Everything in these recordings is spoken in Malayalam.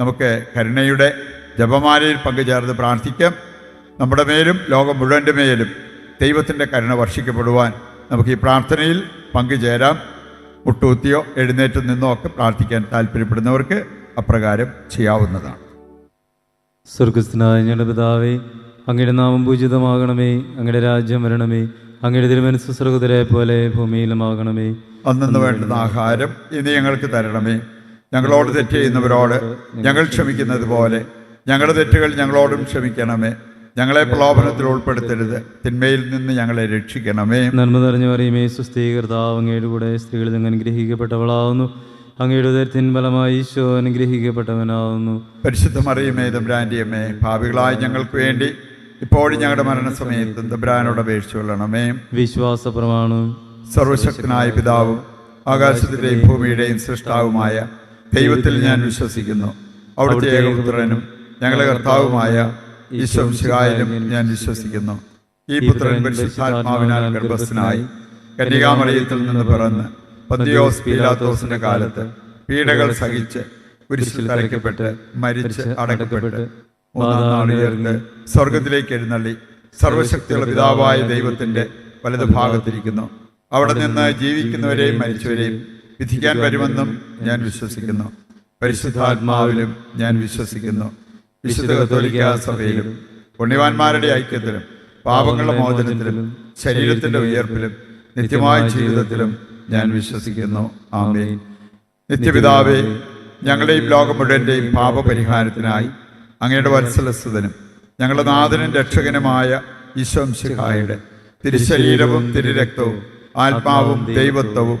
നമുക്ക് കരുണയുടെ ജപമാലയിൽ പങ്കുചേർന്ന് പ്രാർത്ഥിക്കാം. നമ്മുടെ മേലും ലോകം മുഴുവന്റെ മേലും ദൈവത്തിന്റെ കരുണ വർഷിക്കപ്പെടുവാൻ നമുക്ക് ഈ പ്രാർത്ഥനയിൽ പങ്കുചേരാം. മുട്ടൂത്തിയോ എഴുന്നേറ്റ് നിന്നോ ഒക്കെ പ്രാർത്ഥിക്കാൻ താല്പര്യപ്പെടുന്നവർക്ക് അപ്രകാരം ചെയ്യാവുന്നതാണ്. സ്വർഗസ്ഥനായ ഞങ്ങളുടെ പിതാവേ അങ്ങയുടെ നാമം പൂജിതമാകണമേ അങ്ങയുടെ രാജ്യം വരണമേ അങ്ങയുടെ തിരുമനസ് സ്വർഗത്തിലെ പോലെ ഭൂമിയിലുമാകണമേ. അന്നു വേണ്ടുന്ന ആഹാരം ഇനി ഞങ്ങൾക്ക് തരണമേ. ഞങ്ങളോട് തെറ്റ് ചെയ്യുന്നവരോട് ഞങ്ങൾ ക്ഷമിക്കുന്നത് പോലെ ഞങ്ങളുടെ തെറ്റുകൾ ഞങ്ങളോടും ക്ഷമിക്കണമേ. ഞങ്ങളെ പ്രലോഭനത്തിൽ ഉൾപ്പെടുത്തരുത്. തിന്മയിൽ നിന്ന് ഞങ്ങളെ രക്ഷിക്കണമേ. നന്മ നിറഞ്ഞു പറയുമേ സുസ്ഥീകർത്താവ് അങ്ങയുടെ കൂടെ സ്ത്രീകളിൽ നിന്ന് അനുഗ്രഹിക്കപ്പെട്ടവളാവുന്നു. അങ്ങയുടെ ഉദരത്തിൻ ഫലമായി ഈശോ അനുഗ്രഹിക്കപ്പെട്ടവനാവുന്നു. പരിശുദ്ധമറിയുമേ മറിയമേ ഭാവികളായി ഞങ്ങൾക്ക് വേണ്ടി ഇപ്പോഴും ഞങ്ങളുടെ മരണസമയത്തും തമ്പുരാനോട് അപേക്ഷിച്ചു കൊള്ളണമേ. വിശ്വാസ പ്രമാണം സർവശക്തനായ പിതാവും ആകാശത്തിന്റെയും ഭൂമിയുടെയും സൃഷ്ടാവുമായ ദൈവത്തിൽ ഞാൻ വിശ്വസിക്കുന്നു. അവിടുത്തെ ഏകപുത്രനും ഞങ്ങളെ കർത്താവുമായ ഈശ്വംശികായാലും ഞാൻ വിശ്വസിക്കുന്നു. ഈ പുത്രൻ പരിശുദ്ധാത്മാവിനാൽ ഗർഭസ്ഥനായി കന്യകാമറിയത്തിൽ നിന്ന് പിറന്ന് പന്തിയോസ് പീലാത്തോസിന്റെ കാലത്ത് പീഡകൾ സഹിച്ച് കുരിശിൽ തലയ്ക്കപ്പെട്ട് മരിച്ച് അടക്കപ്പെട്ട് മൂന്നാം നാളിൽ ഉയർന്ന് സ്വർഗത്തിലേക്ക് എഴുന്നള്ളി സർവശക്തിയുള്ള പിതാവായ ദൈവത്തിന്റെ വലത് ഭാഗത്തിരിക്കുന്നു അവിടെ നിന്ന് ജീവിക്കുന്നവരെയും മരിച്ചവരെയും വിധിക്കാൻ വരുമെന്നും ഞാൻ വിശ്വസിക്കുന്നു. പരിശുദ്ധാത്മാവിലും ഞാൻ വിശ്വസിക്കുന്നു. വിശുദ്ധ കത്തോലിക്ക സഭയിലും പുണ്യവാന്മാരുടെ ഐക്യത്തിലും പാപങ്ങളുടെ മോചനത്തിലും ശരീരത്തിന്റെ ഉയർപ്പിലും നിത്യമായ ജീവിതത്തിലും ഞാൻ വിശ്വസിക്കുന്നു. ആമേൻ. നിത്യപിതാവേ ഞങ്ങളുടെയും ലോകം മുഴുവന്റെയും പാപപരിഹാരത്തിനായി അങ്ങയുടെ വത്സലസ്തുതനും ഞങ്ങളുടെ നാഥനും രക്ഷകനുമായ ഈശ്വംശിഹായുടെ തിരുശരീരവും തിരുരക്തവും ആത്മാവും ദൈവത്വവും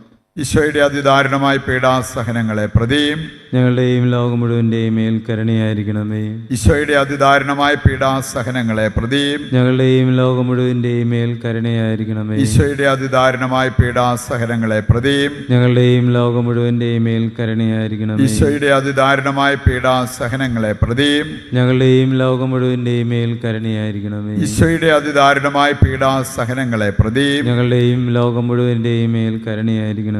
ഈശോയുടെ അതിദാരുണമായ പീഡാസഹനങ്ങളെ പ്രതിയും ഞങ്ങളുടെയും ലോകം മുഴുവന്റെയും മേൽ കരുണയായിരിക്കണമേ. ഈശോയുടെ അതിദാരുണമായ പീഡാസഹനങ്ങളെ പ്രതിയും ഞങ്ങളുടെയും ലോകം മുഴുവന്റെയും മേൽ കരുണയായിരിക്കണമേ. ഈശോയുടെ അതിദാരുണമായ പീഡാസഹനങ്ങളെ പ്രതിയും ഞങ്ങളുടെയും ലോകം മുഴുവന്റെയും മേൽ കരുണയായിരിക്കണമേ. ഈശോയുടെ അതിദാരുണമായ പീഡാസഹനങ്ങളെ പ്രതിയും ഞങ്ങളുടെയും ലോകം മുഴുവന്റെയും മേൽ കരുണയായിരിക്കണമേ. ഈശോയുടെ അതിദാരുണമായ പീഡാസഹനങ്ങളെ പ്രതിയും ഞങ്ങളുടെയും ലോകം മുഴുവന്റെയും മേൽ കരുണയായിരിക്കണമേ.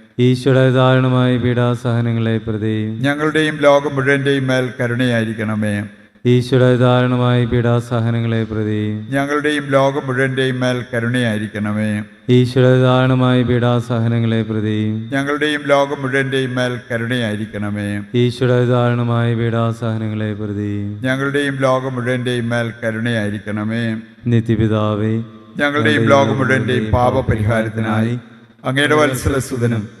ഈശ്വര ദാരുണമായ പീഡാസഹനങ്ങളെ പ്രതി ഞങ്ങളുടെയും ലോകം മുഴുവന്റെയും മേൽ കരുണയായിരിക്കണമേ. ഈശ്വര ദാരുണമായ പീഡാസഹനങ്ങളെ പ്രതിയും. ഞങ്ങളുടെയും ലോകം മുഴുവന്റെയും മേൽ കരുണയായിരിക്കണമേ. ഈശ്വര ദാരുണമായ പീഡാസഹനങ്ങളെ പ്രതിയും. ഞങ്ങളുടെയും ലോകം മുഴുവന്റെയും മേൽ കരുണയായിരിക്കണമേ. ഈശ്വര ദാരുണമായ പീഡാസഹനങ്ങളെ പ്രതിയും. ഞങ്ങളുടെയും ലോകം മുഴുവന്റെയും മേൽ കരുണയായിരിക്കണമേ. നിത്യപിതാവേ ഞങ്ങളുടെയും ലോകം മുഴുവന്റെയും പാപപരിഹാരത്തിനായി അങ്ങയുടെ വത്സലസുതനും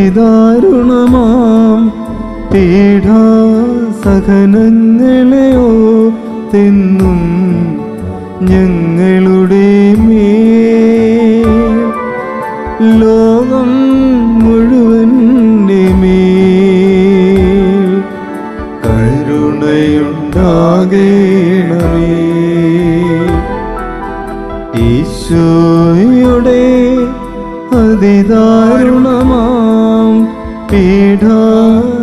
ഈശോയുടെ പീഠാ പീഠാസഹനങ്ങളെയോ തിന്നും ഞങ്ങളുടെ മേ ലോകം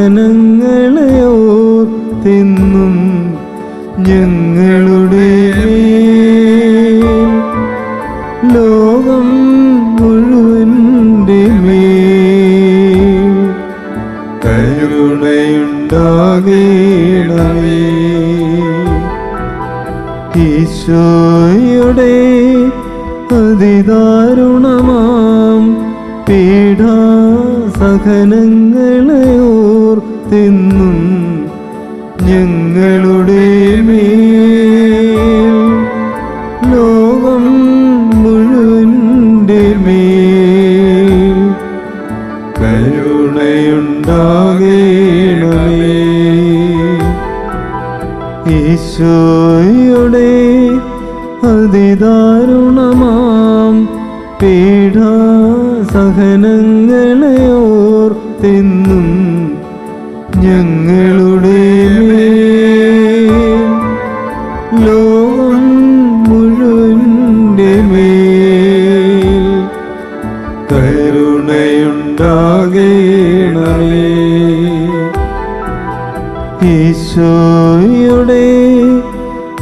പീഠാസഹനങ്ങളെയോ തിന്നും ഞങ്ങളുടെ ലോകം മുഴുവന്റെ മേ കരുണയുണ്ടാകേണമേ. ഈശോയുടെ അതിദാരുണമാം പീഠാസഹനങ്ങളെയോർ തിന്നും ഞങ്ങളുടെ മേൽ. ലോകം മുഴുവന്റെ കരുണയുണ്ടാകേണമേ. ഈശോയുടെ അതിദാരുണമാം പീഠാസഹനങ്ങളെയോർ കരുണയുണ്ടാകേണമേ. ഈശോയുടെ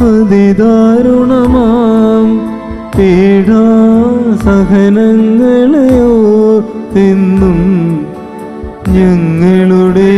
അതിദാരുണമാം പീഠാസഹനങ്ങളെയോ തിന്നും ഞങ്ങളുടെ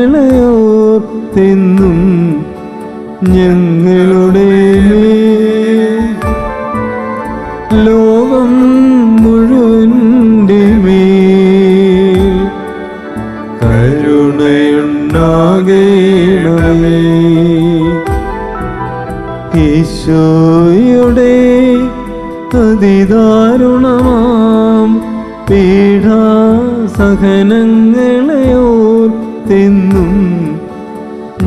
തിന്നും ഞങ്ങളുടെ ലോകം മുഴുവന്റെ മേൽ. കരുണയുണ്ടാകേണമേ. ഈശോയുടെ അതിദാരുണമാം പീഠാസഹനങ്ങളെയോർ തിന്നും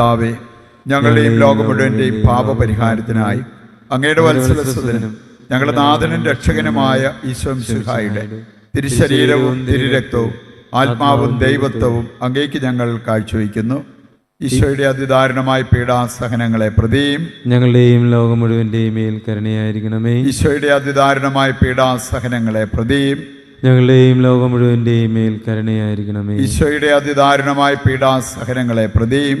നിത്യപിതാവേ ഞങ്ങളുടെയും ലോകം മുഴുവന്റെയും പാപപരിഹാരത്തിനായി അങ്ങയുടെ വത്സലസ്വതനും ഞങ്ങളുടെ നാഥനും രക്ഷകനുമായ ഈശ്വം ശിഹായുടെ തിരുശരീരവും തിരുരക്തവും ആത്മാവും ദൈവത്വവും അങ്ങേക്ക് ഞങ്ങൾ കാഴ്ചവെക്കുന്നു ഈശോയുടെ അതിദാരുണമായ പീഡാസഹനങ്ങളെ പ്രതിയും ഞങ്ങളുടെയും ലോകം മുഴുവന്റെയും മേൽ കരുണയായിരിക്കണമേ. ഈശോയുടെ അതിദാരുണമായ പീഡാസഹനങ്ങളെ പ്രതിയും ഞങ്ങളുടെയും ലോകം മുഴുവന്റെയും മേൽ കരുണയായിരിക്കണമേ. ഈശോയുടെ അതിദാരുണമായ പീഡാസഹനങ്ങളെ പ്രതിയും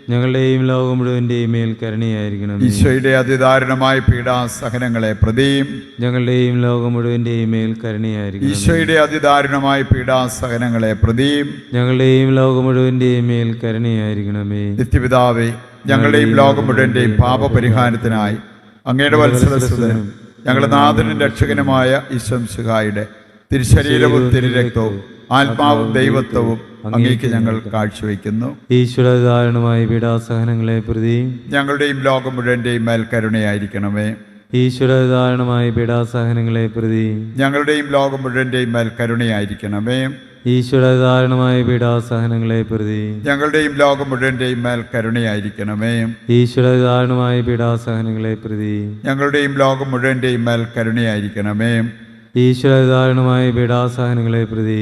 ഞങ്ങളുടെയും ലോകം മുഴുവന്റെയും മേൽ കരുണയായിരിക്കണം ഈശോയുടെ അതിദാരുണമായ പീഡാസഹനങ്ങളെ പ്രതിയും ഞങ്ങളുടെയും ലോകം മുഴുവന്റെയും മേൽ കരുണയായിരിക്കണമേ. ഈശോയുടെ അതിദാരുണമായ പീഡാസഹനങ്ങളെ പ്രതിയും ഞങ്ങളുടെയും ലോകം മുഴുവന്റെയും മേൽ കരുണയായിരിക്കണമേ. നിത്യപിതാവേ ഞങ്ങളുടെയും ലോകം മുഴുവന്റെയും പാപപരിഹാരത്തിനായി അങ്ങയുടെ വത്സരസുതനും ഞങ്ങളുടെ നാഥനും രക്ഷകനുമായ ഈശ്വംസുഖായുടെ തിരുശരീരവും തിരുരക്തവും ആത്മാവും ദൈവത്വവും അങ്ങേക്ക് ഞങ്ങൾ കാഴ്ചവെക്കുന്നു. ഈശ്വരധാരണമായ പീഡാസഹനങ്ങളെ പ്രതി ഞങ്ങളുടെയും ലോകം മുഴുവന്റെയും മേൽ കരുണയായിരിക്കണമേ. ഈശ്വരധാരണമായ പീഡാസഹനങ്ങളെ പ്രതി ഞങ്ങളുടെയും ലോകം മുഴുവന്റെയും മേൽ കരുണയായിരിക്കണമേ. ഈശ്വരധാരണമായ പീഡാസഹനങ്ങളെ പ്രതി ഞങ്ങളുടെയും ലോകം മുഴുവന്റെയും മേൽ കരുണയായിരിക്കണമേ. ഈശ്വരധാരണമായ പീഡാസഹനങ്ങളെ പ്രതി ഞങ്ങളുടെയും ലോകം മുഴുവന്റെയും മേൽ കരുണയായിരിക്കണമേ. ഈശ്വരധാരണമായ പീഡാസഹനങ്ങളെ പ്രതി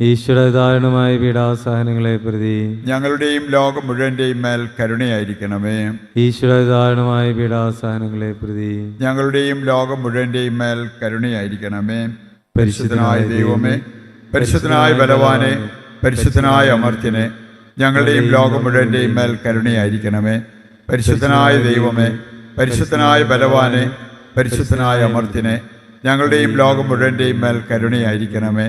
ഈശ്വരധാരണമായ പീഡാസഹനങ്ങളെ പ്രതി ഞങ്ങളുടെയും ലോകം മുഴുവന്റെയും മേൽ കരുണയായിരിക്കണമേ. ഈശ്വരധാരണമായ പീഡാസഹനങ്ങളെ പ്രതി ഞങ്ങളുടെയും ലോകം മുഴുവന്റെയും മേൽ കരുണയായിരിക്കണമേ. പരിശുദ്ധനായ ദൈവമേ പരിശുദ്ധനായ ബലവാനെ പരിശുദ്ധനായ അമർത്യനെ ഞങ്ങളുടെയും ലോകം മുഴുവന്റെയും മേൽ കരുണയായിരിക്കണമേ. പരിശുദ്ധനായ ദൈവമേ പരിശുദ്ധനായ ബലവാനെ പരിശുദ്ധനായ അമർത്യനെ ഞങ്ങളുടെയും ലോകം മുഴുവന്റെയും മേൽ കരുണയായിരിക്കണമേ.